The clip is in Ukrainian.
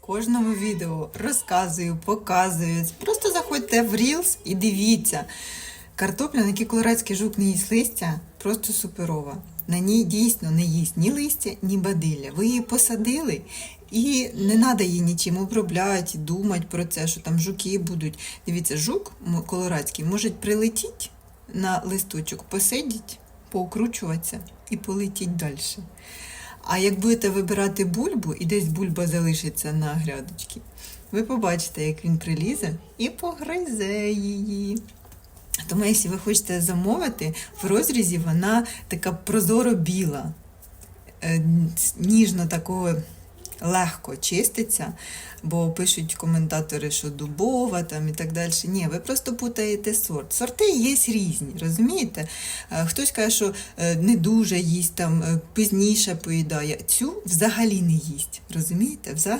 кожному відео розказую, показую. Просто заходьте в Reels і дивіться. Картопля, на якій колорадський жук не їсть листя, просто суперова. На ній дійсно не їсть ні листя, ні бадилля. Ви її посадили, і не треба її нічим обробляти, думати про це, що там жуки будуть. Дивіться, жук колорадський може прилетіти на листочок, посидіть, поукручуватися і полетіть далі. А як будете вибирати бульбу, і десь бульба залишиться на грядочці, ви побачите, як він прилізе і погризе її. Тому, якщо ви хочете замовити, в розрізі вона така прозоро біла, е, ніжно такого легко чиститься, бо пишуть коментатори, що дубова там і так далі. Ні, ви просто путаєте сорт. Сорти є різні, розумієте? Е, Хтось каже, що е, не дуже їсть, там е, пізніше поїдає. Цю взагалі не їсть. Розумієте? Взагалі.